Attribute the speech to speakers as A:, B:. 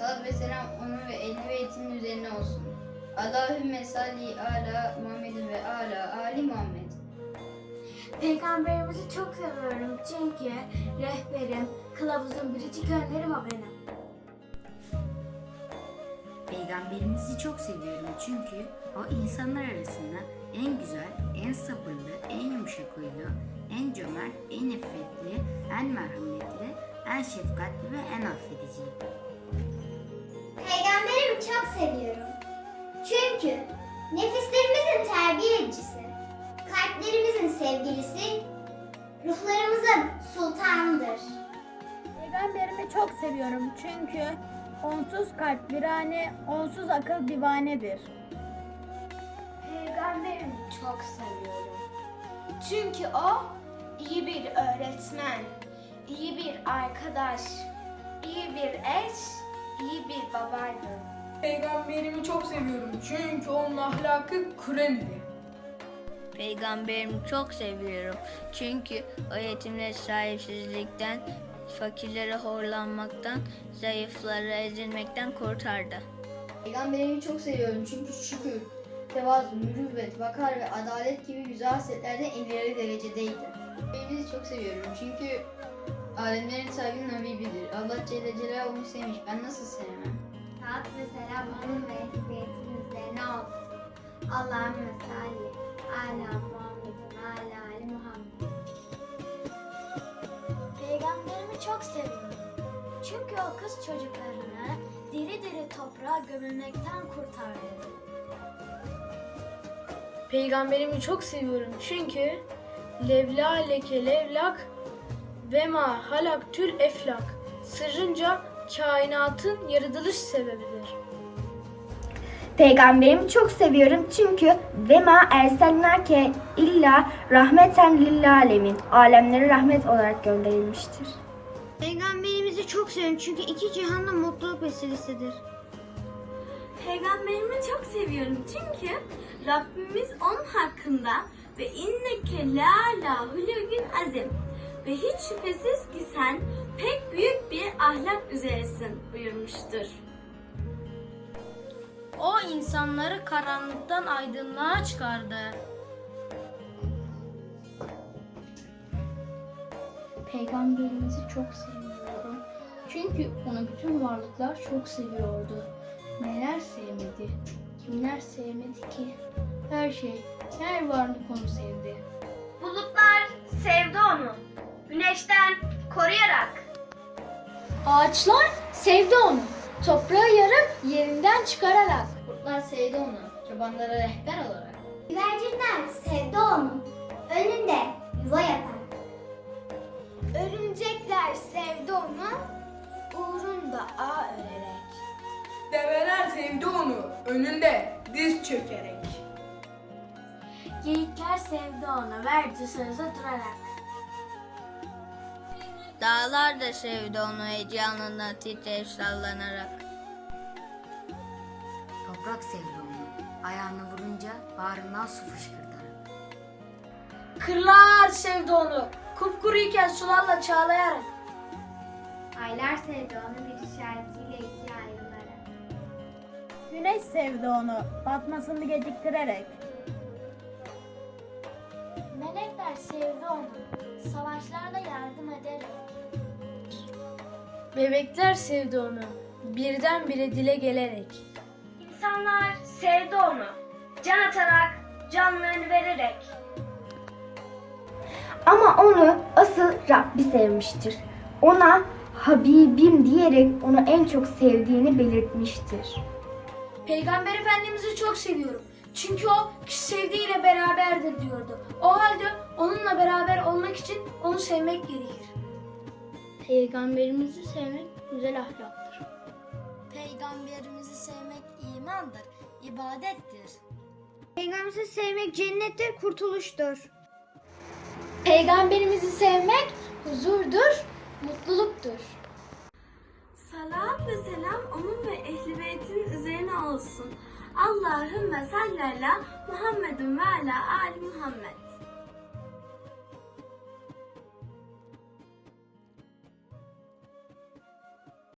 A: Salat ve selam onun ve ehli beytinin üzerine olsun. Allahümme salli ala Muhammedin ve ala Ali Muhammed.
B: Peygamberimizi çok seviyorum çünkü rehberim, kılavuzum, biricik önlerim o benim.
C: Peygamberimizi çok seviyorum çünkü o insanlar arasında en güzel, en sabırlı, en yumuşak huylu, en cömert, en iffetli, en merhametli, en şefkatli ve en affedici.
D: Çok seviyorum. Çünkü nefislerimizin terbiyecisi, kalplerimizin sevgilisi, ruhlarımızın sultanıdır.
E: Peygamberimi çok seviyorum çünkü onsuz kalp virane, onsuz akıl divanedir.
B: Peygamberimi çok seviyorum. Çünkü o iyi bir öğretmen, iyi bir arkadaş, iyi bir eş, iyi bir babaydı.
F: Peygamberimi çok seviyorum çünkü onun ahlakı Kur'an'dı.
G: Peygamberimi çok seviyorum. Çünkü o yetimleri sahipsizlikten, fakirlere horlanmaktan, zayıflara ezilmekten kurtardı.
A: Peygamberimi çok seviyorum çünkü şükür, tevazu, mürüvvet, vakar ve adalet gibi güzel hasletlerden ileri derecedeydi. Peygamberimizi çok seviyorum çünkü alemlerin sahibi Nabibidir. Allah Celle Celaluhu onu sevmiş. Ben nasıl sevmem?
D: Saat ve onun ve ehliyetinin üzerine olsun. Allahümme salli ala Muhammedin ala Ali Muhammed.
B: Peygamberimi çok seviyorum. Çünkü o kız çocuklarını diri diri toprağa gömülmekten kurtardı.
F: Peygamberimi çok seviyorum çünkü levla leke levlak ve ma halak tül eflak sırrınca kainatın yaratılış sebebidir.
B: Peygamberimi çok seviyorum çünkü ve ma erselnake illa rahmeten lil alemin. Alemlere rahmet olarak gönderilmiştir.
E: Peygamberimizi çok seviyorum çünkü iki cihanın mutluluk vesilesidir.
H: Peygamberimi çok seviyorum çünkü Rabbimiz onun hakkında ve inneke la la hulugün azim ve hiç şüphesiz ki sen pek büyük bir ahlak üzeresin buyurmuştur.
E: O insanları karanlıktan aydınlığa çıkardı.
I: Peygamberimizi çok seviyorum. Çünkü onu bütün varlıklar çok seviyordu. Neler sevmedi, kimler sevmedi ki? Her şey, her varlık onu sevdi.
B: Bulutlar sevdi onu. Güneşten koruyarak.
I: Ağaçlar sevdi onu. Toprağı yarıp yerinden çıkararak.
A: Kurtlar sevdi onu. Çobanlara rehber olarak.
D: Güvercinler sevdi onu. Önünde yuva yapar.
B: Örümcekler sevdi onu. Uğrunda ağ örerek.
F: Develer sevdi onu önünde diz çökerek.
B: Geyikler sevdi onu. Verdi sözü durarak.
G: Dağlar da sevdi onu heyecanına titreyip sallanarak.
C: Toprak sevdi onu. Ayağını vurunca bağrından su fışkırtarak.
F: Kırlar sevdi onu kupkuruyken sularla çağlayarak.
D: Aylar sevdi onu bir işaretiyle ikiye ayrılarak.
E: Güneş sevdi onu batmasını geciktirerek.
B: Melekler sevdi onu. Savaşlarda yardım ederek.
F: Bebekler sevdi onu birdenbire dile gelerek.
B: İnsanlar sevdi onu. Can atarak, canlarını vererek.
J: Ama onu asıl Rabbi sevmiştir. Ona Habibim diyerek onu en çok sevdiğini belirtmiştir.
F: Peygamber Efendimiz'i çok seviyorum. Çünkü o kişi sevdiğiyle beraberdir diyordu. O halde onunla beraber olmak için onu sevmek gerekir.
I: Peygamberimizi sevmek güzel ahlaktır.
B: Peygamberimizi sevmek imandır, ibadettir.
E: Peygamberimizi sevmek cennettir, kurtuluştur.
I: Peygamberimizi sevmek huzurdur, mutluluktur.
H: Salat ve selam onun ve ehli beytinin üzerine olsun. Allahümme salli ala Muhammedun ve ala Ali Muhammed.